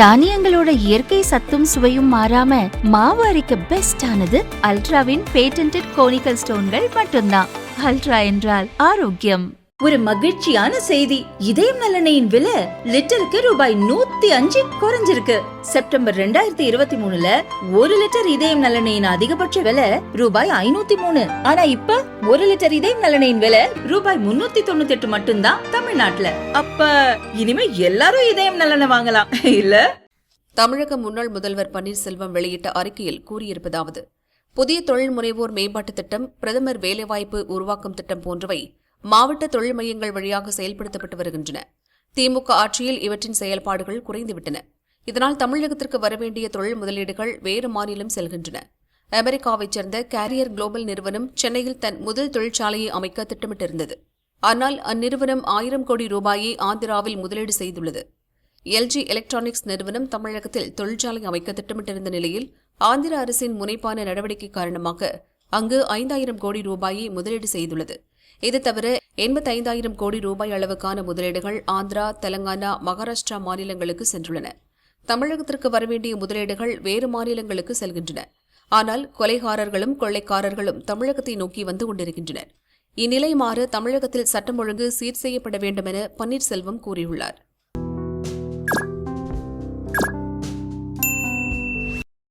தானியங்களோட இயற்கை சத்தும் சுவையும் மாறாம மாவு அரைக்க பெஸ்டானது அல்ட்ராவின் பேட்டன்ட் கோனிக்கல் ஸ்டோன்கள் மட்டும்தான். அல்ட்ரா என்றால் ஆரோக்கியம். ஒரு மகிழ்ச்சியான செய்தி. இதயம் நலனையின் விலை லிட்டருக்கு ரூபாய் நூத்தி அஞ்சு குறைஞ்சிருக்கு. செப்டம்பர் ரெண்டாயிரத்தி இருபத்தி மூணுல ஒரு லிட்டர் இதயம் நலனையின் அதிகபட்ச விலை ரூபாய் ஐநூத்தி மூணு. ஆனா இப்ப ஒரு லிட்டர் இதயம் நலனையின் விலை ரூபாய் முன்னூத்தி தொண்ணூத்தி எட்டு மட்டும்தான் தமிழ்நாட்டுல. அப்ப இனிமே எல்லாரும் இதயம் நலனை வாங்கலாம் இல்ல? தமிழக முன்னாள் முதல்வர் பன்னீர்செல்வம் வெளியிட்ட அறிக்கையில் கூறியிருப்பதாவது புதிய தொழில் முனைவோர் மேம்பாட்டு திட்டம் பிரதமர் வேலைவாய்ப்பு உருவாக்கும் திட்டம் போன்றவை மாவட்ட தொழில் மையங்கள் வழியாக செயல்படுத்தப்பட்டு வருகின்றன. திமுக ஆட்சியில் இவற்றின் செயல்பாடுகள் குறைந்துவிட்டன. இதனால் தமிழகத்திற்கு வரவேண்டிய தொழில் முதலீடுகள் வேறு மாநிலம் செல்கின்றன. அமெரிக்காவைச் சேர்ந்த கேரியர் குளோபல் நிறுவனம் சென்னையில் தன் முதல் தொழிற்சாலையை அமைக்க திட்டமிட்டிருந்தது. ஆனால் அந்நிறுவனம் ஆயிரம் கோடி ரூபாயை ஆந்திராவில் முதலீடு செய்துள்ளது. எல்ஜி எலக்ட்ரானிக்ஸ் நிறுவனம் தமிழகத்தில் தொழிற்சாலை அமைக்க திட்டமிட்டிருந்த நிலையில் ஆந்திர அரசின் முனைப்பான நடவடிக்கை காரணமாக அங்கு ஐந்தாயிரம் கோடி ரூபாயை முதலீடு செய்துள்ளது. இது தவிர எண்பத்தைந்தாயிரம் கோடி ரூபாய் அளவுக்கான முதலீடுகள் ஆந்திரா தெலங்கானா மகாராஷ்டிரா மாநிலங்களுக்கு சென்றுள்ளன. தமிழகத்திற்கு வரவேண்டிய முதலீடுகள் வேறு மாநிலங்களுக்கு செல்கின்றன. ஆனால் கொலைகாரர்களும் கொள்ளைக்காரர்களும் தமிழகத்தை நோக்கி வந்து கொண்டிருக்கின்றனர். இந்நிலை மாற தமிழகத்தில் சட்டம் ஒழுங்கு சீர் செய்யப்பட வேண்டும் என பன்னீர்செல்வம் கூறியுள்ளார்.